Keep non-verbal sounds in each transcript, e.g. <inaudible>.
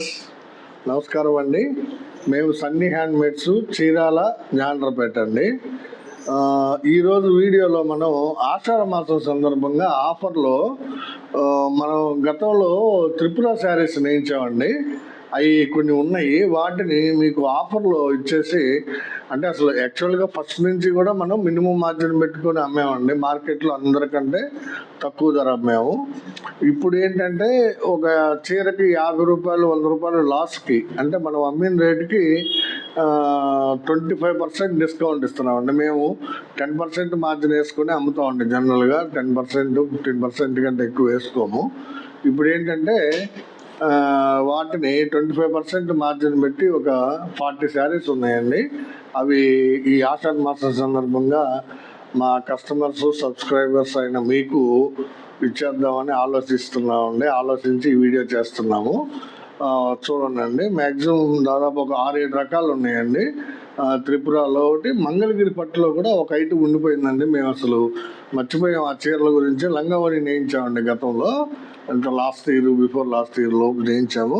Viewers నమస్కారం అండి. మేము సన్నీ హ్యాండ్మేడ్స్ చీరాల జాండ్రపేట అండి. ఈరోజు వీడియోలో మనం ఆషాఢ మాసం సందర్భంగా ఆఫర్లో మనం గతంలో త్రిపుర శారీస్ నేయించామండి. అవి కొన్ని ఉన్నాయి. వాటిని మీకు ఆఫర్లో ఇచ్చేసి అంటే అసలు యాక్చువల్గా ఫస్ట్ నుంచి కూడా మనం మినిమం మార్జిన్ పెట్టుకొని అమ్మేమండి. మార్కెట్లో అందరికంటే తక్కువ ధర అమ్మాము. ఇప్పుడు ఏంటంటే ఒక చీరకి యాభై రూపాయలు వంద రూపాయలు లాస్కి అంటే మనం అమ్మిన రేటుకి ట్వంటీ ఫైవ్ పర్సెంట్ డిస్కౌంట్ ఇస్తున్నామండి. మేము టెన్ పర్సెంట్ మార్జిన్ వేసుకొని అమ్ముతామండి. జనరల్గా టెన్ పర్సెంట్ ఫిఫ్టీన్ పర్సెంట్ కంటే ఎక్కువ వేసుకోము. ఇప్పుడు ఏంటంటే వాటిని ట్వంటీ ఫైవ్ పర్సెంట్ మార్జిన్ పెట్టి ఒక ఫార్టీ శారీస్ ఉన్నాయండి. అవి ఈ ఆషాఢ మాసం సందర్భంగా మా కస్టమర్స్ సబ్స్క్రైబర్స్ అయిన మీకు ఇచ్చేద్దామని ఆలోచిస్తున్నామండి. ఆలోచించి ఈ వీడియో చేస్తున్నాము. చూడండి మ్యాక్సిమం దాదాపు ఒక ఆరు ఏడు రకాలు ఉన్నాయండి. త్రిపురలో ఒకటి మంగళగిరి పట్టులో కూడా ఒక ఐటమ్ ఉండిపోయిందండి. మేము అసలు మర్చిపోయాం. ఆ చీరల గురించి లంగావని నేయించామండి గతంలో. ఎంత last year before last year లోపు నేయించాము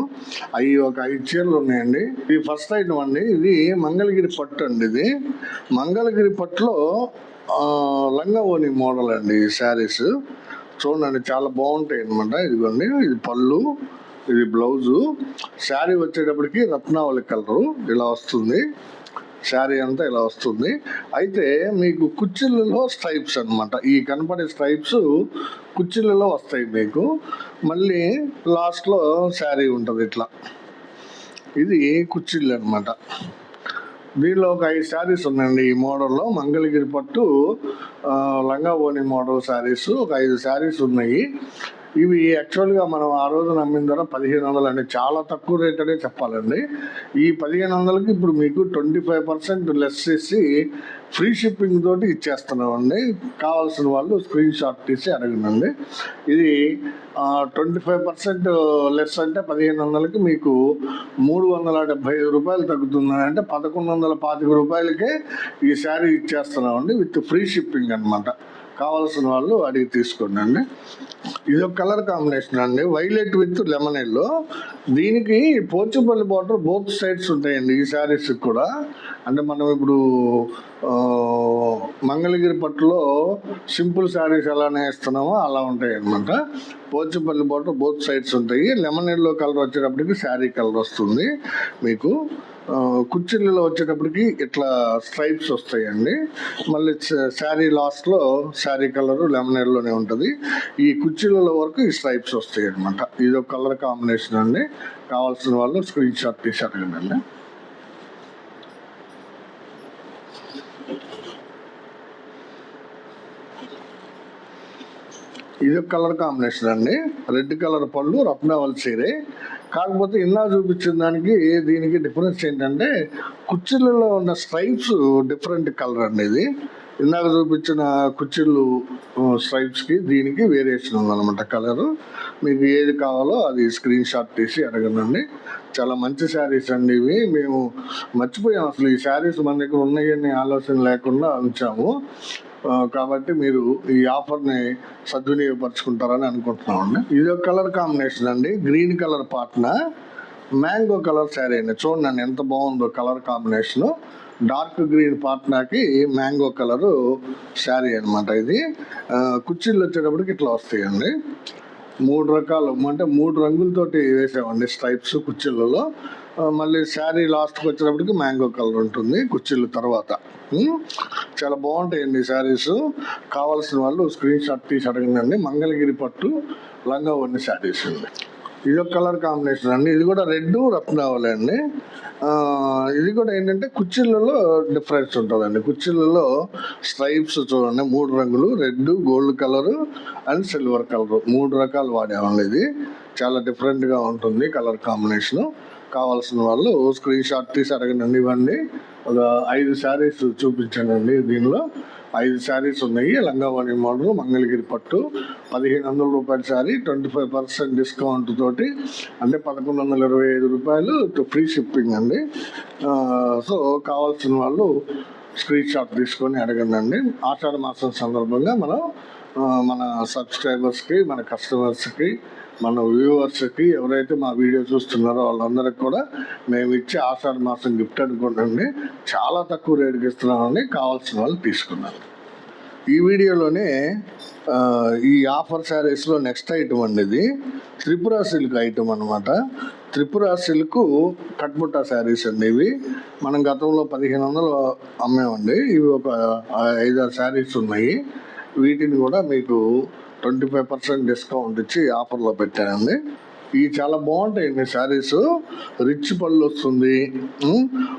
అవి ఒక ఐదు చీరలు ఉన్నాయండి. ఇది ఫస్ట్ ఐటమ్ అండి. ఇది మంగళగిరి పట్టు అండి ఇది. మంగళగిరి పట్టులో లంగవోని మోడల్ అండి ఈ శారీస్ చూడండి చాలా బాగుంటాయి అనమాట ఇదిగోండి ఇది పళ్ళు ఇది బ్లౌజు శారీ వచ్చేటప్పటికి రత్నావళి కలరు ఇలా వస్తుంది. శారీ అంతా ఇలా వస్తుంది. అయితే మీకు కుచ్చిళ్ళలో స్ట్రైప్స్ అన్నమాట. ఈ కనపడే స్ట్రైప్స్ కుచ్చిళ్ళలో వస్తాయి మీకు. మళ్ళీ లాస్ట్లో శారీ ఉంటుంది ఇట్లా. ఇది కుచ్చిళ్ళు అనమాట దీనిలో ఒక ఐదు శారీస్ ఉన్నాయండి ఈ మోడల్లో. మంగళగిరి పట్టు లంగా ఓని మోడల్ శారీస్ ఒక ఐదు శారీస్ ఉన్నాయి. ఇవి యాక్చువల్గా మనం ఆ రోజు నమ్మిన ధర పదిహేను వందలు అండి. చాలా తక్కువ రేట్ అనే చెప్పాలండి. ఈ పదిహేను వందలకి ఇప్పుడు మీకు ట్వంటీ ఫైవ్ పర్సెంట్ లెస్ చేసి ఫ్రీ షిప్పింగ్ తోటి ఇచ్చేస్తున్నామండి. కావాల్సిన వాళ్ళు స్క్రీన్ షాట్ తీసి అడగనండి. ఇది ట్వంటీ ఫైవ్ పర్సెంట్ లెస్ అంటే పదిహేను వందలకి మీకు మూడు వందల డెబ్బై ఐదు రూపాయలు తగ్గుతుందని అంటే పదకొండు వందల పాతిక రూపాయలకే ఈ శారీ ఇచ్చేస్తున్నామండి విత్ ఫ్రీ షిప్పింగ్ అనమాట కావాల్సిన వాళ్ళు అడిగి తీసుకోండి అండి. ఇది ఒక కలర్ కాంబినేషన్ అండి. వైలెట్ విత్ లెమన్ ఎల్లో దీనికి పోర్చుపల్లి బార్డర్ బోత్ సైడ్స్ ఉంటాయండి ఈ శారీస్కి కూడా. అంటే మనం ఇప్పుడు మంగళగిరి పట్టులో సింపుల్ శారీస్ ఎలా నేస్తున్నామో అలా ఉంటాయి అనమాట పోచంపల్లి బార్డర్ బోత్ సైడ్స్ ఉంటాయి. లెమన్ ఎల్లో కలర్ వచ్చేటప్పటికి శారీ కలర్ వస్తుంది మీకు. కుర్చీలలో వచ్చేటప్పటికి ఇట్లా స్ట్రైప్స్ వస్తాయండి. మళ్ళీ శారీ లాస్ట్లో శారీ కలర్ లెమన్ ఎల్లోనే ఉంటుంది. ఈ కుర్చీలలో వరకు ఈ స్ట్రైప్స్ వస్తాయి అనమాట ఇది ఒక కలర్ కాంబినేషన్ అండి. కావాల్సిన వాళ్ళు స్క్రీన్ షాట్ తీసి అడగండి ఇది ఒక కలర్ కాంబినేషన్ అండి. రెడ్ కలర్ పళ్ళు రత్నావళి చీరే. కాకపోతే ఇందా చూపించిన దానికి దీనికి డిఫరెన్స్ ఏంటంటే కుర్చీలలో ఉన్న స్ట్రైప్స్ డిఫరెంట్ కలర్ అండి ఇది. ఇందాక చూపించిన కుర్చీలు స్ట్రైప్స్కి దీనికి వేరియేషన్ ఉందన్నమాట కలరు మీకు ఏది కావాలో అది స్క్రీన్ షాట్ తీసి అడగనండి. చాలా మంచి శారీస్ అండి ఇవి. మేము మర్చిపోయాం అసలు ఈ శారీస్ మన దగ్గర ఉన్నాయని ఆలోచన లేకుండా ఉంచాము. కాబట్టి మీరు ఈ ఆఫర్ని సద్వినియోగపరచుకుంటారని అనుకుంటున్నామండి. ఇది ఒక కలర్ కాంబినేషన్ అండి. Green colour Patna mango colour sari అండి. చూడండి ఎంత బాగుందో కలర్ కాంబినేషను డార్క్ గ్రీన్ పాట్నాకి మ్యాంగో కలరు శారీ అనమాట ఇది. కుర్చీలు వచ్చేటప్పటికి ఇట్లా వస్తాయండి. మూడు రకాలు అంటే మూడు రంగులతోటి వేసామండి స్ట్రైప్స్ కుర్చీలలో. మళ్ళీ శారీ లాస్ట్కి వచ్చేటప్పటికి మ్యాంగో కలర్ ఉంటుంది కుర్చీలు తర్వాత. చాలా బాగుంటాయండి శారీస్. కావాల్సిన వాళ్ళు స్క్రీన్ షాట్ తీసి అడగండి మంగళగిరి పట్టు లంగా ఉన్న శారీస్ అండి. ఇది ఒక కలర్ కాంబినేషన్ అండి. ఇది కూడా రెడ్ రత్నావళి అండి. ఇది కూడా ఏంటంటే కుర్చీలలో డిఫరెన్స్ ఉంటుందండి. కుర్చీలలో స్ట్రైప్స్ చూడండి మూడు రంగులు red gold colour and silver colour. మూడు రకాలు వాడేవాళ్ళు ఇది. చాలా డిఫరెంట్గా ఉంటుంది కలర్ కాంబినేషను. కావాల్సిన వాళ్ళు స్క్రీన్ షాట్ తీసి అడగనండి ఇవ్వండి ఒక ఐదు శారీస్ చూపించానండి దీనిలో. ఐదు శారీస్ ఉన్నాయి. లంగావాణి మోడల్ మంగళగిరి పట్టు పదిహేను వందల రూపాయల sari twenty five percent discount తోటి అంటే పదకొండు వందల ఇరవై ఐదు రూపాయలు ఫ్రీ షిప్పింగ్ అండి. సో కావాల్సిన వాళ్ళు స్క్రీన్ షాట్ తీసుకొని అడగండి ఆషాఢ మాసం సందర్భంగా మనం మన సబ్స్క్రైబర్స్కి మన కస్టమర్స్కి మన వ్యూవర్స్కి ఎవరైతే మా వీడియో చూస్తున్నారో వాళ్ళందరికి కూడా మేము ఇచ్చే ఆషాఢ మాసం గిఫ్ట్ అనుకోండి. చాలా తక్కువ రేటుకి ఇస్తున్నామని కావాల్సిన వాళ్ళు తీసుకున్నారు. ఈ వీడియోలోనే ఈ ఆఫర్ శారీస్లో నెక్స్ట్ ఐటమ్ అండి ఇది త్రిపుర సిల్క్ ఐటమ్ అనమాట త్రిపుర సిల్క్ కట్బుట్ట శారీస్ అండి ఇవి. మనం గతంలో పదిహేను వందలు అమ్మేమండి. ఇవి ఒక ఐదారు శారీస్ ఉన్నాయి. వీటిని కూడా మీకు ట్వంటీ ఫైవ్ పర్సెంట్ డిస్కౌంట్ ఇచ్చి ఆఫర్లో పెట్టానండి ఇవి చాలా బాగుంటాయండి శారీస్. రిచ్ పళ్ళు వస్తుంది.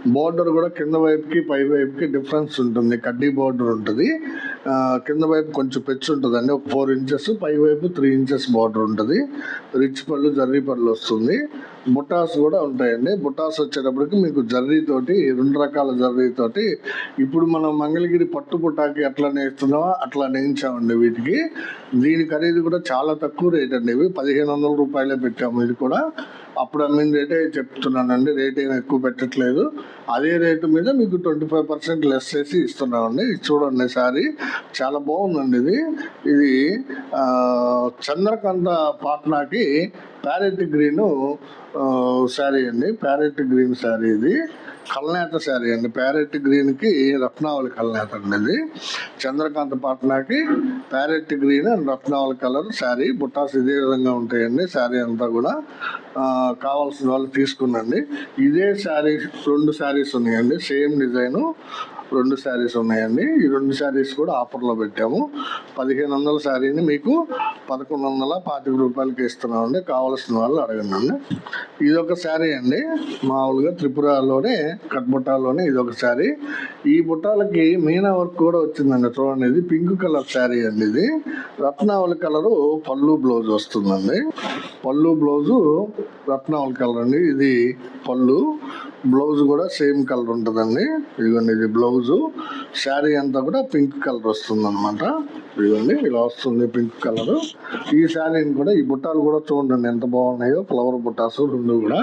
బార్డర్ కూడా కింద వైపుకి పై వైపుకి డిఫరెన్స్ ఉంటుంది. కడ్డీ బార్డర్ ఉంటుంది. కింద వైపు కొంచెం పెచ్చు ఉంటుందండి. ఒక ఫోర్ ఇంచెస్ పై వైపు త్రీ ఇంచెస్ బార్డర్ ఉంటుంది. రిచ్ పళ్ళు జర్రీ పళ్ళు వస్తుంది. బుటాస్ కూడా ఉంటాయండి. బుటాస్ వచ్చేటప్పటికి మీకు జర్రీతోటి రెండు రకాల జర్రీతోటి ఇప్పుడు మనం మంగళగిరి పట్టు బుటాకి ఎట్లా నేస్తున్నామో అట్లా నేయించామండి వీటికి. దీని ఖరీదు కూడా చాలా తక్కువ రేట్ అండి. ఇవి పదిహేను వందల రూపాయలే పెట్టాము. ఇది కూడా అప్పుడు అమ్మిన రేటే చెప్తున్నానండి రేట్ ఏమి ఎక్కువ పెట్టట్లేదు. అదే రేటు మీద మీకు ట్వంటీ ఫైవ్ పర్సెంట్ లెస్ చేసి ఇస్తున్నామండి. చూడండి సారీ చాలా బాగుందండి ఇది. ఇది చంద్రకాంత పాట్నాకి ప్యారెట్ గ్రీన్ శారీ అండి. ప్యారెట్ గ్రీన్ శారీ ఇది. కల్నేత శారీ అండి. ప్యారెట్ గ్రీన్కి రత్నావళి కల్నేత అండి ఇది. చంద్రకాంత పాట్నాకి ప్యారెట్ గ్రీన్ అండ్ రత్నావళి కలర్ శారీ. బుట్టాస్ ఇదే విధంగా ఉంటాయండి శారీ అంతా కూడా. కావాల్సిన వాళ్ళు తీసుకున్నండి ఇదే శారీ రెండు శారీస్ ఉన్నాయండి. Same design. రెండు శారీస్ ఉన్నాయండి. ఈ రెండు శారీస్ కూడా ఆఫర్లో పెట్టాము. పదిహేను వందల శారీని మీకు పదకొండు వందల పాతిక రూపాయలకి ఇస్తున్నామండి. కావాల్సిన వాళ్ళు అడగండి అండి. ఇది ఒక శారీ అండి. మామూలుగా త్రిపురలోనే కట్బుట్టాలోనే ఇది ఒక శారీ. ఈ బుట్టాలకి మీనా వర్క్ కూడా వచ్చిందండి చూడండి. ఇది పింక్ కలర్ శారీ అండి ఇది. రత్నావళి కలరు పళ్ళు బ్లౌజ్ వస్తుందండి. పళ్ళు బ్లౌజు రత్నావళి కలర్ అండి. ఇది పళ్ళు. బ్లౌజ్ కూడా సేమ్ కలర్ ఉంటుందండి. ఇదిగోండి ఇది బ్లౌజు. శారీ అంతా కూడా పింక్ కలర్ వస్తుంది అనమాట ఇదిగోండి ఇలా వస్తుంది పింక్ కలర్. ఈ శారీని కూడా ఈ బుట్టాలు కూడా చూడండి ఎంత బాగున్నాయో. ఫ్లవర్ బుట్టాస్ రెండు కూడా.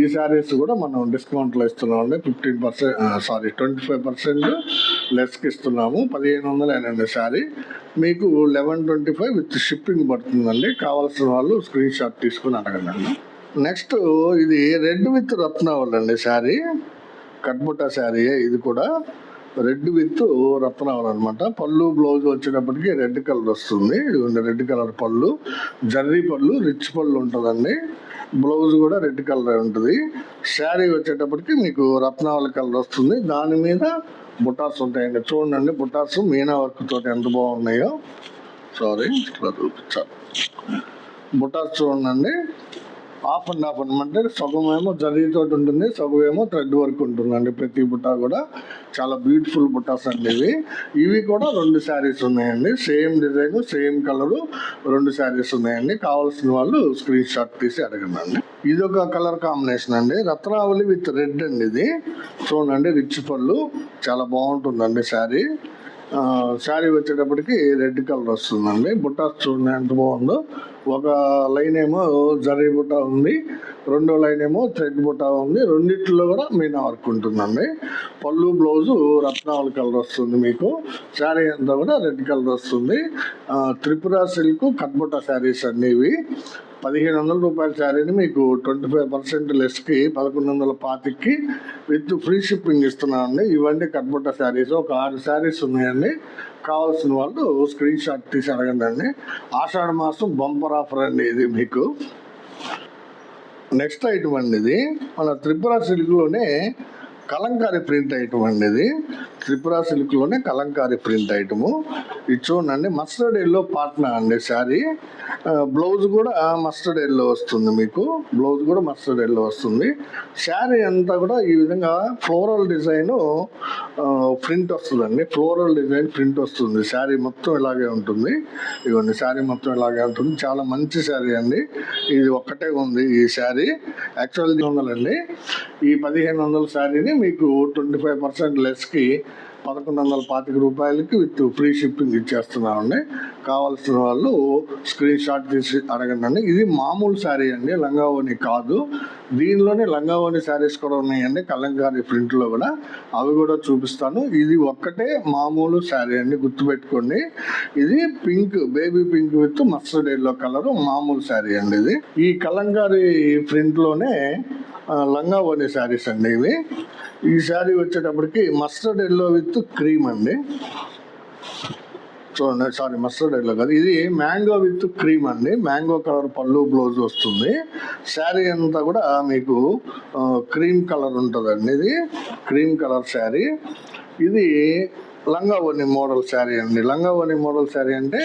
ఈ శారీస్ కూడా మనం డిస్కౌంట్లో ఇస్తున్నామండి. Fifteen percent sorry twenty five percent లెస్కి ఇస్తున్నాము. పదిహేను వందలేనండి శారీ. మీకు eleven twenty five with shipping పడుతుందండి. కావాల్సిన వాళ్ళు స్క్రీన్ షాట్ తీసుకుని అడగండి నెక్స్ట్ ఇది రెడ్ విత్ రత్నావళి అండి శారీ కట్బుట్ట శారీ ఇది కూడా. రెడ్ విత్ రత్నావళి అనమాట పళ్ళు బ్లౌజ్ వచ్చేటప్పటికి రెడ్ కలర్ వస్తుంది. ఇది రెడ్ కలర్ పళ్ళు. జర్రీ పళ్ళు రిచ్ పళ్ళు ఉంటుందండి. బ్లౌజ్ కూడా రెడ్ కలర్ ఉంటుంది. శారీ వచ్చేటప్పటికి మీకు రత్నావళి కలర్ వస్తుంది. దాని మీద బుటాస్ ఉంటాయండి. చూడండి బుటాస్ మీనా వర్క్ తోటి ఎంత బాగున్నాయో. సారీ ఇట్లా చూపించాలి. బుటాస్ చూడండి. ఆఫ్ అండ్ ఆఫ్ అనమాట సగం ఏమో జరీతో ఉంటుంది సగం ఏమో థ్రెడ్ వర్క్ ఉంటుందండి ప్రతి బుట్ట కూడా. చాలా బ్యూటిఫుల్ బుట్టాస్ అండి ఇవి. ఇవి కూడా రెండు శారీస్ ఉన్నాయండి. సేమ్ డిజైన్ సేమ్ కలరు రెండు శారీస్ ఉన్నాయండి. కావాల్సిన వాళ్ళు స్క్రీన్ షాట్ తీసి అడగండి. ఇది ఒక కలర్ కాంబినేషన్ అండి. రత్నావళి విత్ రెడ్ అండి ఇది. చూడండి రిచ్ పళ్ళు. చాలా బాగుంటుందండి శారీ. శారీ వచ్చేటప్పటికి రెడ్ కలర్ వస్తుందండి. బుట్టాస్ చూడండి ఎంత బాగుందో. ఒక లైన్ ఏమో జరీ బుట్ట ఉంది. రెండో లైన్ ఏమో థ్రెడ్ బుట్ట ఉంది. రెండిట్లో కూడా మీనా వర్క్ ఉంటుందండి. పళ్ళు బ్లౌజు రత్నావళి కలర్ వస్తుంది మీకు. శారీ అంతా కూడా రెడ్ కలర్ వస్తుంది. త్రిపుర సిల్క్ కట్బుట్ట శారీస్ అన్నీ ఇవి. పదిహేను వందల రూపాయల శారీని మీకు ట్వంటీ ఫైవ్ పర్సెంట్ లెస్కి పదకొండు వందల పాతికి విత్ ఫ్రీ షిప్పింగ్ ఇస్తున్నామండి ఇవన్నీ కట్బుట్ట శారీస్ ఒక ఆరు శారీస్ ఉన్నాయండి. కావాల్సిన వాళ్ళు స్క్రీన్ షాట్ తీసి అడగండి అండి ఆషాఢ మాసం బంపర్ ఆఫర్ అండి ఇది మీకు. నెక్స్ట్ ఐటమ్ అండి ఇది. మన త్రిపుర సిల్క్లోనే కలంకారీ ప్రింట్ ఐటమ్ అండి ఇది. త్రిపుర సిల్క్లోనే కలంకారీ ప్రింట్ ఐటము. ఇది చూడండి మస్టర్డ్ ఎల్లో పాట్నా అండి శారీ. బ్లౌజ్ కూడా మస్టర్డ్ ఎల్లో వస్తుంది మీకు. బ్లౌజ్ కూడా మస్టర్డ్ ఎల్లో వస్తుంది. శారీ అంతా కూడా ఈ విధంగా ఫ్లోరల్ డిజైన్ ప్రింట్ వస్తుందండి. ఫ్లోరల్ డిజైన్ ప్రింట్ వస్తుంది. శారీ మొత్తం ఇలాగే ఉంటుంది. ఇవన్నీ శారీ మొత్తం ఇలాగే ఉంటుంది. చాలా మంచి శారీ అండి. ఇది ఒక్కటే ఉంది ఈ శారీ. యాక్చువల్ వందలండి ఈ పదిహేను వందల శారీని మీకు ట్వంటీ ఫైవ్ పర్సెంట్ లెస్కి పదకొండు వందల పాతిక రూపాయలకి విత్ ఫ్రీ షిప్పింగ్ ఇచ్చేస్తున్నామండి. కావాల్సిన వాళ్ళు స్క్రీన్ షాట్ తీసి అడగండి ఇది మామూలు శారీ అండి లంగావోని కాదు. దీనిలోనే లంగావోని శారీస్ కూడా ఉన్నాయండి కలంకారీ ప్రింట్లో కూడా. అవి కూడా చూపిస్తాను. ఇది ఒక్కటే మామూలు శారీ అండి గుర్తుపెట్టుకోండి. ఇది pink baby pink with mustard yellow colour మామూలు శారీ అండి ఇది. ఈ కలంకారీ ప్రింట్లోనే లంగా ఓని శారీస్ అండి ఇవి. ఈ శారీ వచ్చేటప్పటికి మస్టర్డ్ ఎల్లో విత్ క్రీమ్ అండి. చూడండి సారీ మస్టర్డ్ ఎల్లో కాదు. ఇది మ్యాంగో విత్ క్రీమ్ అండి. మ్యాంగో కలర్ పళ్ళు బ్లౌజ్ వస్తుంది. శారీ అంతా కూడా మీకు క్రీమ్ కలర్ ఉంటుందండి ఇది. Cream colour saree. ఇది లంగావోని మోడల్ శారీ అండి. లంగావోని మోడల్ శారీ అంటే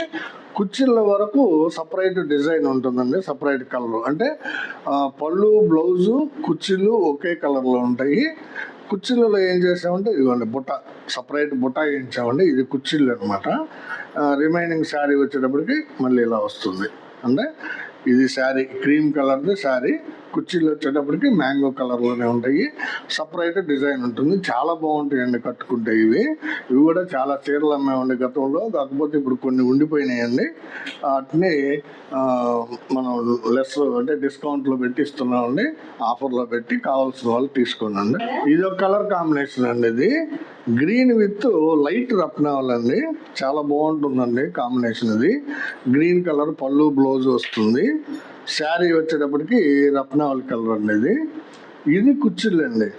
కుర్చీల వరకు సపరేట్ డిజైన్ ఉంటుందండి సపరేట్ కలర్. అంటే పళ్ళు బ్లౌజు కుర్చీలు ఒకే కలర్లో ఉంటాయి. కుర్చీలలో ఏం చేసామంటే ఇదిగోండి బుట్ట సపరేట్ బుట్ట వేయించామండి. ఇది కుర్చీలు అనమాట రిమైనింగ్ శారీ వచ్చేటప్పటికి మళ్ళీ ఇలా వస్తుంది. అంటే ఇది శారీ క్రీమ్ కలర్ది శారీ. కుర్చీలు వచ్చేటప్పటికి మ్యాంగో కలర్లోనే ఉంటాయి. సపరేట్ డిజైన్ ఉంటుంది. చాలా బాగుంటాయండి కట్టుకుంటే ఇవి. ఇవి కూడా చాలా చీరలు అమ్మేవండి గతంలో. కాకపోతే ఇప్పుడు కొన్ని ఉండిపోయినాయండి. వాటిని మనం లెస్ అంటే డిస్కౌంట్లో పెట్టి ఇస్తున్నామండి ఆఫర్లో పెట్టి కావాల్సిన వాళ్ళు తీసుకోండి ఇది ఒక కలర్ కాంబినేషన్ అండి ఇది. గ్రీన్ విత్ లైట్ రత్నావల్ అండి చాలా బాగుంటుందండి కాంబినేషన్ ఇది. గ్రీన్ కలర్ పళ్ళు బ్లౌజ్ వస్తుంది. శారీ వచ్చేటప్పటికి రత్నావళి కలర్ అండి ఇది. ఇది కుర్చీలు అండి.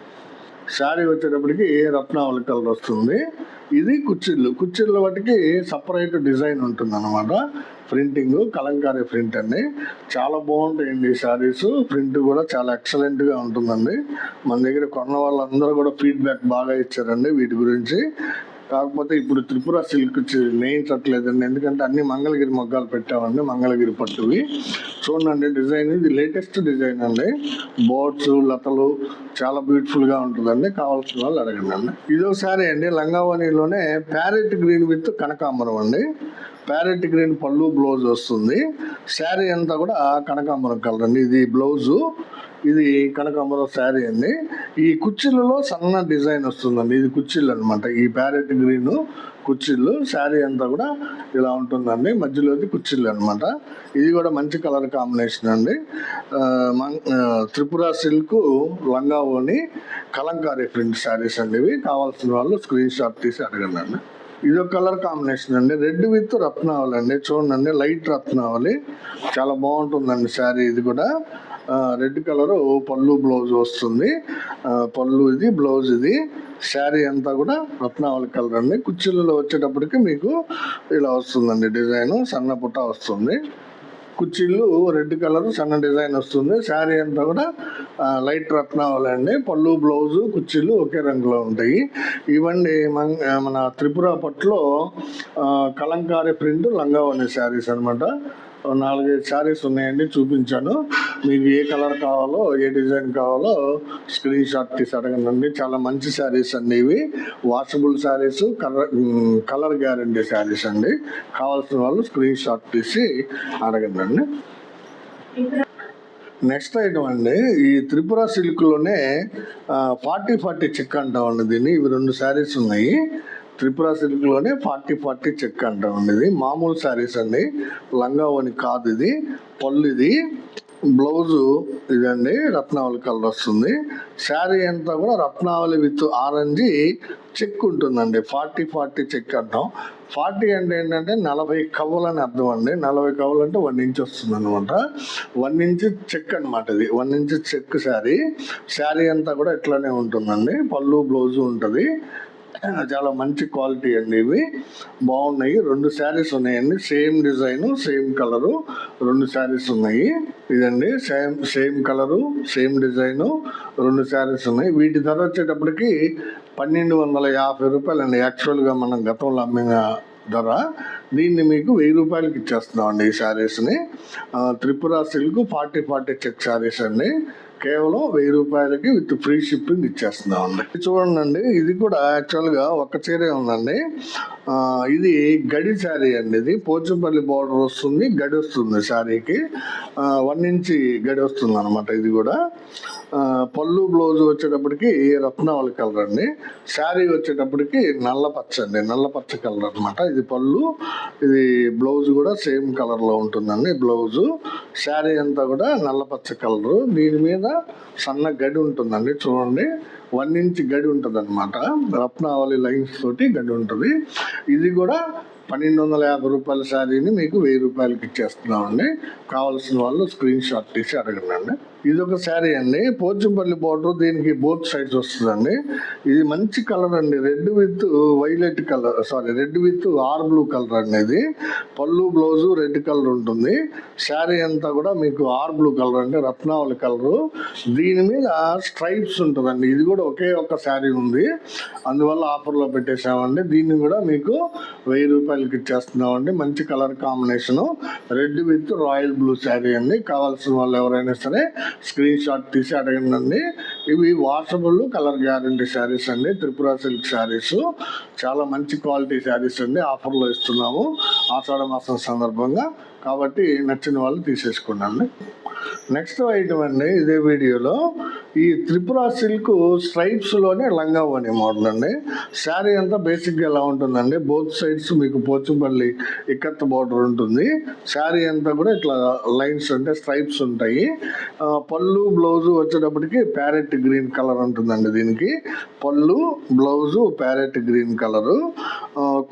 శారీ వచ్చేటప్పటికి రత్నావళి కలర్ వస్తుంది. ఇది కుర్చీలు కుర్చీల వాటికి సపరేట్ డిజైన్ ఉంటుంది అనమాట ప్రింటింగ్ కలంకారీ ప్రింట్ అండి. చాలా బాగుంటాయండి ఈ శారీస్. ప్రింట్ కూడా చాలా ఎక్సలెంట్గా ఉంటుందండి. మన దగ్గర కొన్న వాళ్ళందరూ కూడా ఫీడ్బ్యాక్ బాగా ఇచ్చారండి వీటి గురించి. కాకపోతే ఇప్పుడు త్రిపుర సిల్క్ నేయించట్లేదండి. ఎందుకంటే అన్ని మంగళగిరి మొగ్గాలు పెట్టామండి మంగళగిరి పట్టువి. చూడండి డిజైన్ ఇది లేటెస్ట్ డిజైన్ అండి. బోర్డ్స్ లతలు చాలా బ్యూటిఫుల్గా ఉంటుందండి. కావాల్సిన వాళ్ళు అడగండి అండి. ఇది శారీ అండి లంగావణిలోనే ప్యారెట్ గ్రీన్ విత్ కనకాంబరం అండి. ప్యారెట్ గ్రీన్ పళ్ళు బ్లౌజ్ వస్తుంది. శారీ అంతా కూడా కనకాంబరం కలర్ అండి. ఇది బ్లౌజు. ఇది కనకాంబరం శారీ అండి. ఈ కుర్చీలలో సన్న డిజైన్ వస్తుందండి. ఇది కుర్చీలు అనమాట ఈ ప్యారెట్ గ్రీన్ కుర్చీలు శారీ అంతా కూడా ఇలా ఉంటుందండి. మధ్యలోది కుర్చీలు అనమాట ఇది కూడా మంచి కలర్ కాంబినేషన్ అండి. మం- త్రిపుర సిల్క్ లంగా ఓని కలంకారీ ప్రింట్ శారీస్ అండి ఇవి. కావాల్సిన వాళ్ళు స్క్రీన్ షాట్ తీసి అడగండి ఇది ఒక కలర్ కాంబినేషన్ అండి. రెడ్ విత్ రత్నావళి అండి. చూడండి లైట్ రత్నావళి. చాలా బాగుంటుందండి శారీ ఇది కూడా. రెడ్ కలర్ పళ్ళు బ్లౌజ్ వస్తుంది. పళ్ళు ఇది బ్లౌజ్ ఇది. శారీ అంతా కూడా రత్నావళి కలర్ అండి. కుర్చీలలో వచ్చేటప్పటికి మీకు ఇలా వస్తుందండి డిజైన్ సన్న పుట్ట వస్తుంది. కుర్చీలు రెడ్ కలర్ సన్న డిజైన్ వస్తుంది. శారీ అంతా కూడా లైట్ రత్నావళి అండి. పళ్ళు బ్లౌజు కుర్చీలు ఒకే రంగులో ఉంటాయి. ఇవన్నీ మన మన త్రిపుర పట్టులో కలంకారీ ప్రింట్ లంగావని శారీస్ అనమాట నాలుగైదు శారీస్ ఉన్నాయండి చూపించాను. మీకు ఏ కలర్ కావాలో ఏ డిజైన్ కావాలో స్క్రీన్ షాట్ తీసి అడగనండి. చాలా మంచి శారీస్ అండి ఇవి. Washable sarees colour colour guarantee sarees అండి. కావాల్సిన వాళ్ళు స్క్రీన్ షాట్ తీసి అడగండి నెక్స్ట్ ఐటమ్ అండి ఈ త్రిపుర సిల్క్లోనే ఫార్టీ ఫార్టీ చెక్ అంటామండి దీన్ని. ఇవి రెండు శారీస్ ఉన్నాయి. త్రిపుర సిల్క్లోనే ఫార్టీ ఫార్టీ చెక్ అంట ఇది మామూలు శారీస్ అండి. లంగా ఓని కాదు ఇది. పళ్ళు ఇది బ్లౌజు ఇదండి. రత్నావళి కలర్ వస్తుంది. శారీ అంతా కూడా రత్నావళి విత్ ఆరెంజ్ చెక్ ఉంటుందండి. ఫార్టీ ఫార్టీ చెక్ అంటాం. ఫార్టీ అంటే ఏంటంటే నలభై కవ్వలని అర్థం అండి. నలభై కవ్వలు అంటే వన్ ఇంచ్ వస్తుంది అనమాట వన్ ఇంచ్ చెక్ అనమాట ఇది. One inch check saree. Saree అంతా కూడా ఇట్లానే ఉంటుందండి. పళ్ళు బ్లౌజు ఉంటుంది. <laughs> చాలా మంచి క్వాలిటీ అండి ఇవి. బాగున్నాయి. రెండు శారీస్ ఉన్నాయండి. సేమ్ డిజైన్ సేమ్ కలరు రెండు శారీస్ ఉన్నాయి. ఇదండి. Same same colour same design రెండు శారీస్ ఉన్నాయి. వీటి ధర వచ్చేటప్పటికి పన్నెండు వందల యాభై రూపాయలు అండి యాక్చువల్గా మనం గతంలో అమ్మిన ధర. దీన్ని మీకు వెయ్యి రూపాయలకి ఇచ్చేస్తున్నాం అండి ఈ శారీస్ని. Tripura silk forty forty check sarees అండి. కేవలం వెయ్యి రూపాయలకి విత్ ఫ్రీ షిప్పింగ్ ఇచ్చేస్తున్నాం అండి చూడండి ఇది కూడా యాక్చువల్గా ఒక చీరే ఉందండి. ఇది గడి శారీ అండి ఇది. పోచంపల్లి బార్డర్ వస్తుంది గడి వస్తుంది శారీకి. వన్ ఇంచి గడి వస్తుంది అనమాట ఇది కూడా. పళ్ళు బ్లౌజ్ వచ్చేటప్పటికి రత్నావళి కలర్ అండి. శారీ వచ్చేటప్పటికి నల్ల పచ్చ అండి. నల్ల పచ్చ కలర్ అనమాట ఇది పళ్ళు. ఇది బ్లౌజ్ కూడా సేమ్ కలర్లో ఉంటుందండి బ్లౌజు. శారీ అంతా కూడా నల్ల పచ్చ కలరు. దీని మీద సన్న గడి ఉంటుందండి చూడండి. వన్ ఇంచ్ గడి ఉంటుంది అనమాట రత్నావళి లైన్స్ తోటి గడి ఉంటుంది. ఇది కూడా పన్నెండు వందల యాభై రూపాయల శారీని మీకు వెయ్యి రూపాయలకి ఇచ్చేస్తున్నామండి. కావాల్సిన వాళ్ళు స్క్రీన్ షాట్ తీసి అడగండి ఇది ఒక శారీ అండి. పోచంపల్లి బార్డర్ దీనికి బోత్ సైడ్స్ వస్తుందండి. ఇది మంచి కలర్ అండి. Red with violet colour sorry red with or blue colour అండి ఇది. పళ్ళు బ్లౌజు రెడ్ కలర్ ఉంటుంది. శారీ అంతా కూడా మీకు ఆర్ బ్లూ కలర్ అంటే రత్నావళి కలరు. దీని మీద స్ట్రైప్స్ ఉంటుందండి. ఇది కూడా ఒకే ఒక శారీ ఉంది. అందువల్ల ఆఫర్లో పెట్టేసామండి దీన్ని కూడా మీకు వెయ్యి రూపాయలకి ఇచ్చేస్తున్నామండి. మంచి colour combination. Red with royal blue saree అండి. కావాల్సిన వాళ్ళు ఎవరైనా సరే స్క్రీన్ షాట్ తీసి అడగండి ఇవి వాషబుల్ కలర్ గ్యారంటీ శారీస్ అండి. Tripura silk sarees. చాలా మంచి క్వాలిటీ శారీస్ అండి. ఆఫర్లో ఇస్తున్నాము. ఆషాఢ మాసం సందర్భంగా. కాబట్టి నచ్చిన వాళ్ళు తీసేసుకోండి నెక్స్ట్ ఐటమ్ అండి ఇదే వీడియోలో ఈ త్రిపుర సిల్క్ స్ట్రైప్స్లోనే లంగా ఓని మోడల్ అండి. శారీ అంతా బేసిక్గా ఎలా ఉంటుందండి బోత్ సైడ్స్ మీకు పోచుపల్లి ఇక్కత్ బార్డర్ ఉంటుంది. శారీ అంతా కూడా ఇట్లా లైన్స్ అంటే స్ట్రైప్స్ ఉంటాయి. పళ్ళు బ్లౌజు వచ్చేటప్పటికి ప్యారెట్ గ్రీన్ కలర్ ఉంటుందండి దీనికి. పళ్ళు బ్లౌజు ప్యారెట్ గ్రీన్ కలరు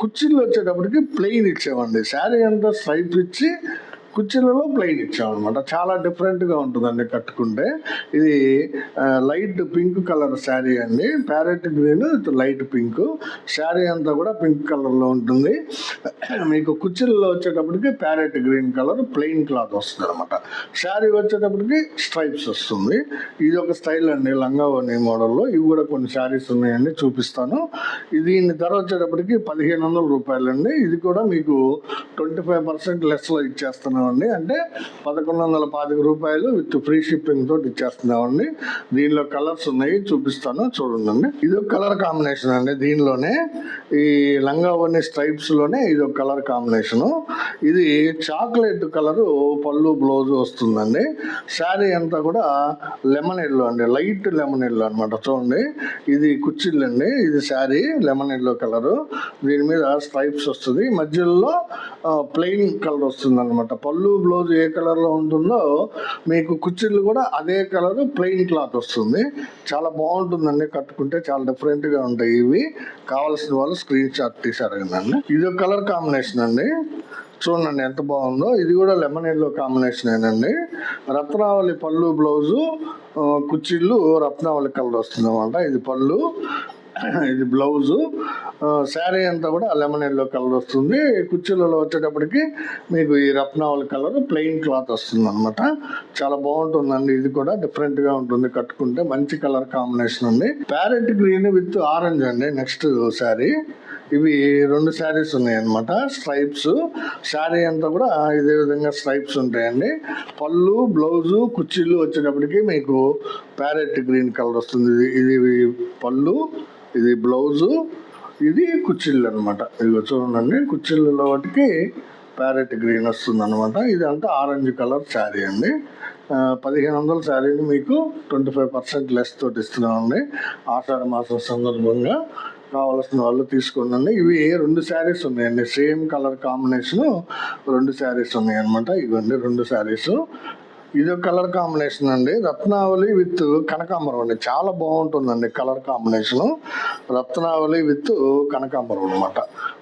కుర్చీలు వచ్చేటప్పటికి ప్లెయిన్ ఇచ్చామండి శారీ అంతా స్ట్రైప్ ఇచ్చి కుర్చీలలో ప్లెయిన్ ఇచ్చామన్నమాట. చాలా డిఫరెంట్గా ఉంటుందండి కట్టుకుంటే. ఇది లైట్ పింక్ కలర్ శారీ అండి. Parrot green light pink. Saree అంతా కూడా పింక్ కలర్లో ఉంటుంది. మీకు కుర్చీలలో వచ్చేటప్పటికి parrot green colour plain cloth వస్తుంది అనమాట శారీ వచ్చేటప్పటికి స్ట్రైప్స్ వస్తుంది. ఇది ఒక స్టైల్ అండి లంగావని మోడల్లో. ఇవి కూడా కొన్ని శారీస్ ఉన్నాయండి చూపిస్తాను. దీని ధర వచ్చేటప్పటికి పదిహేను వందల రూపాయలండి. ఇది కూడా మీకు ట్వంటీ ఫైవ్ పర్సెంట్ లెస్లో ఇచ్చేస్తున్నామండి అంటే పదకొండు వందల పాతిక రూపాయలు విత్ ఫ్రీ షిప్పింగ్ తోటి ఇచ్చేస్తున్నామండి. దీనిలో కలర్స్ ఉన్నాయి చూపిస్తాను చూడండి ఇది ఒక కలర్ కాంబినేషన్ అండి. దీనిలోనే ఈ లంగా స్ట్రైప్స్లోనే ఇది ఒక కలర్ కాంబినేషను. ఇది చాక్లెట్ కలరు పళ్ళు బ్లౌజ్ వస్తుందండి. శారీ అంతా కూడా లెమన్ ఎల్లో అండి. లైట్ లెమన్ ఎల్లో అనమాట చూడండి. ఇది కుర్చీలు అండి ఇది శారీ లెమన్ ఎల్లో కలరు. దీని మీద స్ట్రైప్స్ వస్తుంది. మధ్యలో ప్లెయిన్ కలర్ వస్తుంది అనమాట పళ్ళు బ్లౌజ్ ఏ కలర్లో ఉంటుందో మీకు కుర్చీలు కూడా అదే కలర్ ప్లెయిన్ క్లాత్ వస్తుంది. చాలా బాగుంటుందండి కట్టుకుంటే చాలా డిఫరెంట్గా ఉంటాయి ఇవి. కావాల్సిన వాళ్ళు స్క్రీన్ షాట్ తీసి అడగండి. ఇది ఒక కలర్ కాంబినేషన్ అండి. చూడండి ఎంత బాగుందో. ఇది కూడా లెమన్ ఎల్లో కాంబినేషన్ ఏనండి రత్నావళి పళ్ళు బ్లౌజు కుచ్చిళ్ళు కుర్చీలు రత్నావళి కలర్ వస్తుంది ఇది పళ్ళు. ఇది బ్లౌజు. శారీ అంతా కూడా లెమన్ ఎల్లో కలర్ వస్తుంది. కుర్చీలలో వచ్చేటప్పటికి మీకు ఈ రత్నావళి కలర్ ప్లెయిన్ క్లాత్ వస్తుంది అనమాట చాలా బాగుంటుందండి. ఇది కూడా డిఫరెంట్గా ఉంటుంది కట్టుకుంటే. మంచి కలర్ కాంబినేషన్ ఉంది. ప్యారెట్ గ్రీన్ విత్ ఆరెంజ్ అండి నెక్స్ట్ శారీ. ఇవి రెండు శారీస్ ఉన్నాయి అనమాట స్ట్రైప్స్. శారీ అంతా కూడా ఇదే విధంగా స్ట్రైప్స్ ఉంటాయండి. పళ్ళు బ్లౌజు కుర్చీలు వచ్చేటప్పటికి మీకు ప్యారెట్ గ్రీన్ కలర్ వస్తుంది. ఇది ఇది పళ్ళు ఇది బ్లౌజు ఇది కుచ్చిళ్ళు అనమాట ఇదిగో చూడండి కుచ్చిళ్ళలో వాటికి ప్యారెట్ గ్రీన్ వస్తుంది అనమాట ఇది అంతా ఆరెంజ్ కలర్ శారీ అండి. పదిహేను వందల శారీని మీకు ట్వంటీ ఫైవ్ పర్సెంట్ లెస్ తోటి ఇస్తున్నామండి. ఆషాఢ మాసం సందర్భంగా కావాల్సిన వాళ్ళు తీసుకోండి. ఇవి రెండు శారీస్ ఉన్నాయండి? సేమ్ కలర్ కాంబినేషను రెండు శారీస్ ఉన్నాయి అనమాట ఇవన్నీ రెండు శారీస్. ఇది ఒక కలర్ కాంబినేషన్ అండి. రత్నావళి విత్ కనకాంబరం అండి. చాలా బాగుంటుందండి కలర్ కాంబినేషన్. రత్నావళి విత్ కనకాంబరం అనమాట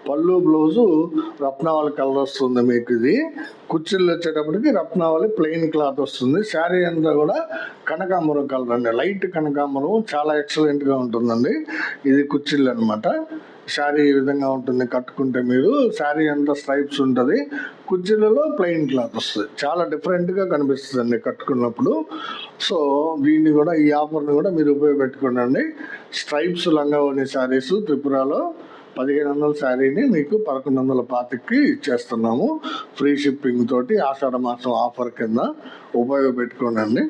పళ్ళు బ్లౌజు రత్నావళి కలర్ వస్తుంది మీకు ఇది. కుర్చీలు వచ్చేటప్పటికి రత్నావళి ప్లెయిన్ క్లాత్ వస్తుంది. శారీ అంతా కూడా కనకాంబరం కలర్ అండి. లైట్ కనకాంబరం చాలా ఎక్సలెంట్గా ఉంటుందండి. ఇది కుర్చీలు అనమాట శారీ ఈ విధంగా ఉంటుంది కట్టుకుంటే మీరు శారీ అంతా స్ట్రైప్స్ ఉంటుంది. కుర్చీలలో ప్లెయిన్ క్లాత్ వస్తుంది. చాలా డిఫరెంట్గా కనిపిస్తుంది అండి కట్టుకున్నప్పుడు. సో దీన్ని కూడా ఈ ఆఫర్ని కూడా మీరు ఉపయోగపెట్టుకోండి. స్ట్రైప్స్ లంగా శారీస్ త్రిపురలో పదిహేను వందల శారీని మీకు పదకొండు వందల పాతికి ఇచ్చేస్తున్నాము. ఫ్రీ షిప్పింగ్ తోటి ఆషాఢ మాసం ఆఫర్ కింద ఉపయోగపెట్టుకోనండి.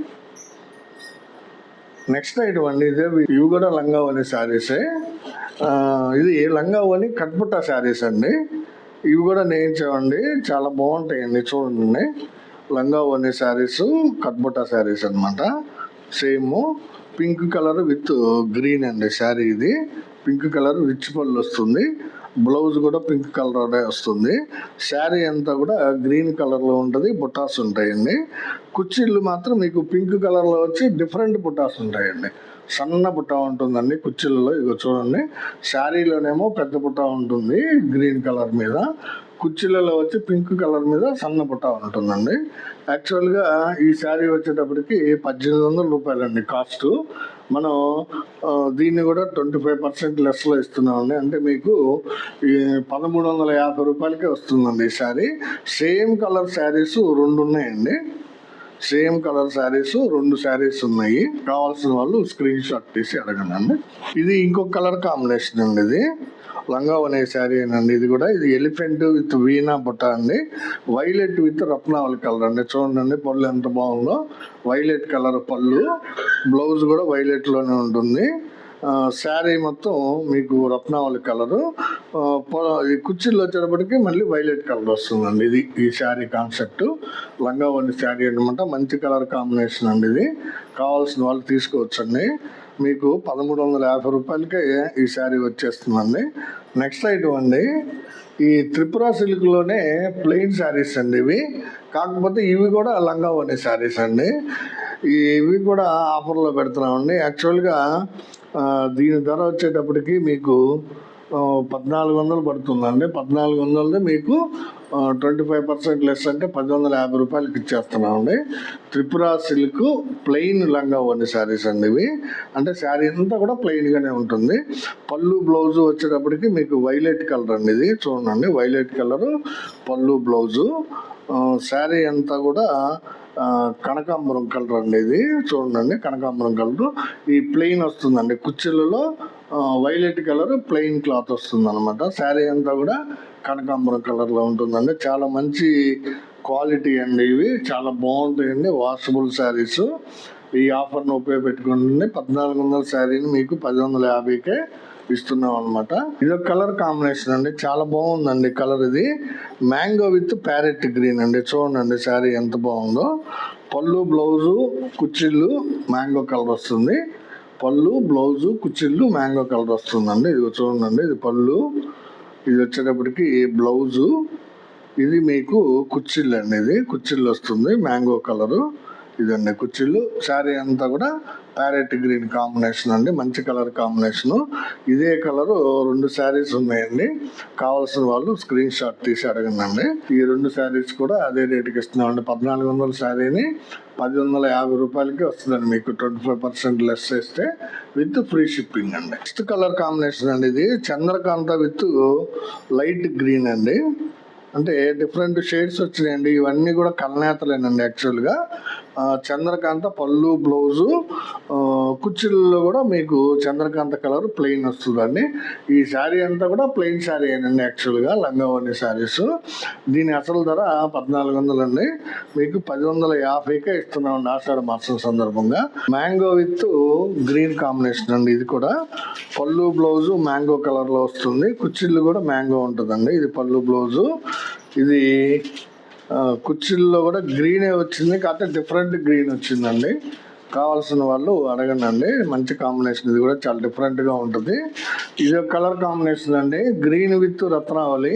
నెక్స్ట్ ఐటమ్ అండి ఇదే ఇవి కూడా లంగా ఓని శారీసే. ఇది లంగా ఓని కట్పుట్టా శారీస్ అండి. ఇవి కూడా నేయించామండి. చాలా బాగుంటాయండి చూడండి లంగా ఓని శారీస్ కట్పుట్ట శారీస్ అన్నమాట. Same pink colour with green అండి శారీ ఇది. పింక్ కలర్ రిచ్ పళ్ళు వస్తుంది. బ్లౌజ్ కూడా పింక్ కలర్ వస్తుంది. శారీ అంతా కూడా గ్రీన్ కలర్లో ఉంటుంది బుటాస్ ఉంటాయండి. కుర్చీలు మాత్రం మీకు పింక్ కలర్లో వచ్చి డిఫరెంట్ బుటాస్ ఉంటాయండి. సన్న బుట్ట ఉంటుందండి కుర్చీలలో. ఇక చూడండి. శారీలోనేమో పెద్ద బుట్ట ఉంటుంది గ్రీన్ కలర్ మీద. కుర్చీలలో వచ్చి పింక్ కలర్ మీద సన్న బుట్ట ఉంటుందండి. యాక్చువల్గా ఈ శారీ వచ్చేటప్పటికి పద్దెనిమిది వందల రూపాయలండి కాస్ట్. మనం దీన్ని కూడా ట్వంటీ ఫైవ్ పర్సెంట్ లెస్లో ఇస్తున్నామండి. అంటే మీకు ఈ పదమూడు వందల యాభై రూపాయలకే వస్తుందండి ఈ శారీ. సేమ్ కలర్ శారీస్ రెండు ఉన్నాయండి సేమ్ కలర్ శారీస్ రెండు శారీస్ ఉన్నాయి. కావాల్సిన వాళ్ళు స్క్రీన్ షాట్ తీసి అడగండి ఇది ఇంకొక కలర్ కాంబినేషన్ అండి ఇది. లంగా అనే శారీ అండి ఇది కూడా. ఇది ఎలిఫెంట్ విత్ వీణా బుట్ట అండి. వైలెట్ విత్ రత్నావళి కలర్ అండి. చూడండి పళ్ళు ఎంత బాగుందో. వైలెట్ కలర్ పళ్ళు. బ్లౌజ్ కూడా వైలెట్లోనే ఉంటుంది. శారీ మొత్తం మీకు రత్నావళి కలరు. ఈ కుర్చీలు వచ్చేటప్పటికి మళ్ళీ వైలెట్ కలర్ వస్తుందండి. ఇది ఈ శారీ కాన్సెప్ట్. లంగా ఓని శారీ అనమాట మంచి కలర్ కాంబినేషన్ అండి ఇది. కావాల్సిన వాళ్ళు తీసుకోవచ్చండి. మీకు పదమూడు వందల యాభై రూపాయలకే ఈ శారీ వచ్చేస్తుందండి. నెక్స్ట్ ఐటమ్ అండి. ఈ త్రిపుర సిల్క్లోనే ప్లెయిన్ శారీస్ అండి ఇవి. కాకపోతే ఇవి కూడా లంగా ఓని శారీస్ అండి. ఇవి కూడా ఆఫర్లో పెడుతున్నామండి. యాక్చువల్గా దీని ధర వచ్చేటప్పటికి మీకు పద్నాలుగు వందలు పడుతుందండి. పద్నాలుగు వందలది మీకు ట్వంటీ ఫైవ్ పర్సెంట్ లెస్ అంటే పది వందల యాభై రూపాయలకి ఇచ్చేస్తున్నామండి. త్రిపుర సిల్క్ ప్లెయిన్ లంగా ఉంది శారీస్ అండి ఇవి. అంటే శారీ అంతా కూడా ప్లెయిన్గానే ఉంటుంది. పళ్ళు బ్లౌజు వచ్చేటప్పటికి మీకు వైలెట్ కలర్ అండి ఇది. చూడండి వైలెట్ కలరు పళ్ళు బ్లౌజు. శారీ అంతా కూడా కనకాంబరం కలర్ అండి ఇది. చూడండి కనకాంబరం కలరు. ఈ ప్లెయిన్ వస్తుందండి కుర్చీలలో వైలెట్ కలర్ ప్లెయిన్ క్లాత్ వస్తుంది అనమాట శారీ అంతా కూడా కనకాంబరం కలర్లో ఉంటుందండి. చాలా మంచి క్వాలిటీ అండి ఇవి. చాలా బాగుంటాయండి వాషబుల్ శారీస్. ఈ ఆఫర్ను ఉపయోగపెట్టుకుంటుంది. పద్నాలుగు వందల శారీని మీకు పది వందల యాభైకే ఇస్తున్నాం అనమాట ఇది ఒక కలర్ కాంబినేషన్ అండి. చాలా బాగుందండి కలర్ ఇది. మ్యాంగో విత్ ప్యారెట్ గ్రీన్ అండి. చూడండి శారీ ఎంత బాగుందో. పళ్ళు బ్లౌజు కుచ్చిళ్ళు మ్యాంగో కలర్ వస్తుంది. పళ్ళు బ్లౌజు కుచ్చిళ్ళు మ్యాంగో కలర్ వస్తుందండి. ఇది చూడండి ఇది పళ్ళు. ఇది వచ్చేటప్పటికి బ్లౌజు. ఇది మీకు కుచ్చిళ్ళు అండి ఇది. కుచ్చిళ్ళు వస్తుంది మ్యాంగో కలరు. ఇదండి కుచ్చిళ్ళు. శారీ అంతా కూడా ప్యారెట్ గ్రీన్ కాంబినేషన్ అండి మంచి కలర్ కాంబినేషన్. ఇదే కలరు రెండు శారీస్ ఉన్నాయండి. కావాల్సిన వాళ్ళు స్క్రీన్ షాట్ తీసి అడగండి ఈ రెండు శారీస్ కూడా అదే రేటుకి ఇస్తున్నామండి. పద్నాలుగు వందల శారీని పది వందల యాభై రూపాయలకి వస్తుందండి మీకు. ట్వంటీ ఫైవ్ పర్సెంట్ లెస్ చేస్తే విత్ ఫ్రీ షిప్పింగ్ అండి. నెక్స్ట్ కలర్ కాంబినేషన్ అండి ఇది. చంద్రకాంత విత్ లైట్ గ్రీన్ అండి. అంటే డిఫరెంట్ షేడ్స్ వచ్చినాయండి. ఇవన్నీ కూడా కలనేతలేనండి యాక్చువల్గా. చంద్రకాంత పళ్ళు బ్లౌజు ఆ, కూడా మీకు చంద్రకాంత కలర్ ప్లెయిన్ వస్తుందండి. ఈ శారీ అంతా కూడా ప్లెయిన్ శారీ అండి యాక్చువల్గా లంగావని శారీస్. దీని అసలు ధర పద్నాలుగు వందలు అండి. మీకు పది వందల యాభైకే ఇస్తున్నామండి ఆషాఢ మాసం సందర్భంగా. మ్యాంగో విత్ గ్రీన్ కాంబినేషన్ అండి ఇది కూడా. పళ్ళు బ్లౌజు మ్యాంగో కలర్లో వస్తుంది. కుర్చీలు కూడా మ్యాంగో ఉంటుందండి. ఇది పళ్ళు బ్లౌజు. ఇది కుర్చీల్లో కూడా గ్రీనే వచ్చింది కాకపోతే డిఫరెంట్ గ్రీన్ వచ్చిందండి. కావాల్సిన వాళ్ళు అడగండి మంచి కాంబినేషన్ ఇది కూడా చాలా డిఫరెంట్గా ఉంటుంది. ఇది ఒక కలర్ కాంబినేషన్ అండి గ్రీన్ విత్ రత్నావళి.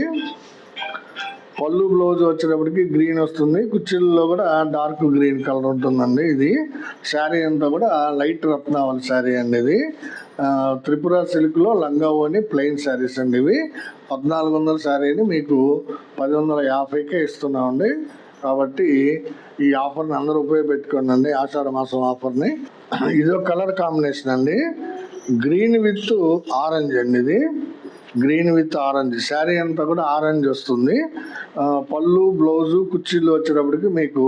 పళ్ళు బ్లౌజ్ వచ్చేటప్పటికి గ్రీన్ వస్తుంది కుర్చీల్లో కూడా డార్క్ గ్రీన్ కలర్ ఉంటుందండి ఇది. శారీ అంతా కూడా లైట్ రత్నావళి శారీ అండి ఇది. త్రిపుర సిల్క్లో లంగావోని ప్లెయిన్ శారీస్ అండి ఇవి. పద్నాలుగు వందల శారీని మీకు పది వందల యాభైకే ఇస్తున్నామండి. కాబట్టి ఈ ఆఫర్ని అందరూ ఉపయోగపెట్టుకోండి అండి ఆషాఢ మాసం ఆఫర్ని. ఇది ఒక కలర్ కాంబినేషన్ అండి. గ్రీన్ విత్ ఆరెంజ్ అండి ఇది. Green with orange. శారీ అంతా కూడా ఆరెంజ్ వస్తుంది. పళ్ళు బ్లౌజు కుర్చీలు వచ్చేటప్పటికి మీకు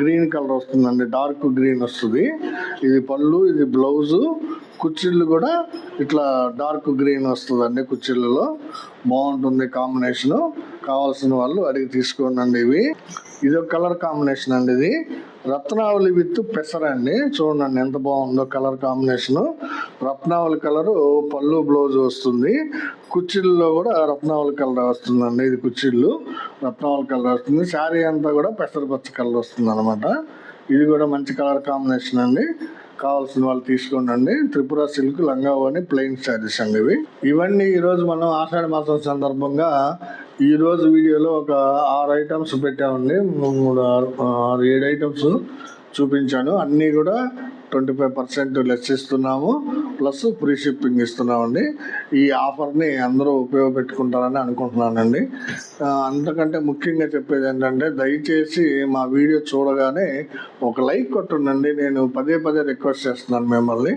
గ్రీన్ కలర్ వస్తుందండి. డార్క్ గ్రీన్ వస్తుంది. ఇది పళ్ళు ఇది బ్లౌజు కుర్చీలు కూడా ఇట్లా డార్క్ గ్రీన్ వస్తుందండి కుర్చీలలో. బాగుంటుంది కాంబినేషను. కావాల్సిన వాళ్ళు అడిగి తీసుకోనండి ఇవి. ఇది ఒక కలర్ కాంబినేషన్ అండి ఇది. రత్నావళి విత్ పెసరండి చూడండి ఎంత బాగుందో కలర్ కాంబినేషన్. రత్నావళి కలరు పళ్ళు బ్లౌజ్ వస్తుంది. కుర్చీల్లో కూడా రత్నావళి కలర్ వస్తుందండి. ఇది కుర్చీళ్ళు రత్నావళి కలర్ వస్తుంది. శారీ అంతా కూడా పెసర పచ్చ కలర్ వస్తుంది అనమాట ఇది కూడా మంచి కలర్ కాంబినేషన్ అండి. కావాల్సిన వాళ్ళు తీసుకోండి త్రిపుర సిల్క్ లంగావని ప్లెయిన్ శారీస్ అండి ఇవి. ఇవన్నీ ఈరోజు మనం ఆషాఢ మాసం సందర్భంగా ఈరోజు వీడియోలో ఒక ఆరు ఐటమ్స్ పెట్టామండి. మూడు ఆరు ఆరు ఏడు ఐటమ్స్ చూపించాను. అన్నీ కూడా ట్వంటీ ఫైవ్ పర్సెంట్ లెస్ ఇస్తున్నాము. ప్లస్ ఫ్రీ షిప్పింగ్ ఇస్తున్నామండి. ఈ ఆఫర్ని అందరూ ఉపయోగపెట్టుకుంటారని అనుకుంటున్నానండి. అంతకంటే ముఖ్యంగా చెప్పేది ఏంటంటే దయచేసి మా వీడియో చూడగానే ఒక లైక్ కొట్టుండండి నేను పదే పదే రిక్వెస్ట్ చేస్తున్నాను మిమ్మల్ని.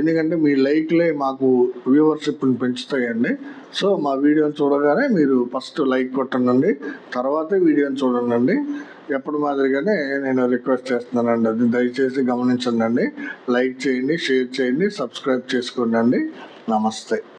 ఎందుకంటే మీ లైక్లే మాకు వ్యూవర్షిప్ని పెంచుతాయండి. సో మా వీడియోని చూడగానే మీరు ఫస్ట్ లైక్ కొట్టండి తర్వాతే వీడియోని చూడండి ఎప్పుడు మాదిరిగానే నేను రిక్వెస్ట్ చేస్తున్నానండి అది దయచేసి గమనించండి లైక్ చేయండి షేర్ చేయండి సబ్స్క్రైబ్ చేసుకోండి నమస్తే.